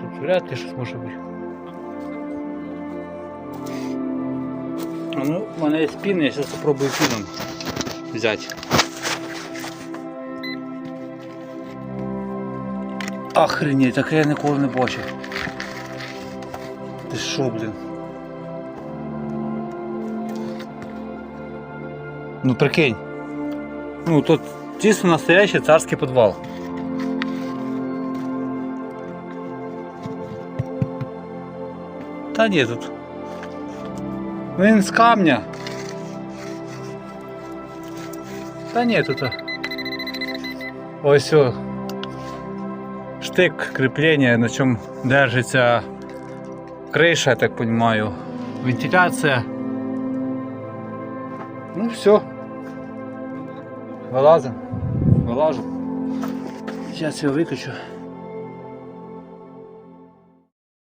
тут вряд ли щось може бути. Ну, в мене є пін, я зараз спробую піном взяти. Охренеть, таке я ніколи не бачив. Ти що, блін? Ну прикинь. Ну тут чисто настоящий царський підвал. Та ні тут. Ну, Він з камня. Та ні тут. Ось о. Штик кріплення, на чому держиться криша, я так розумію. Вентиляція. Ну все. Вилазим. Вилажу. Зараз його виключу.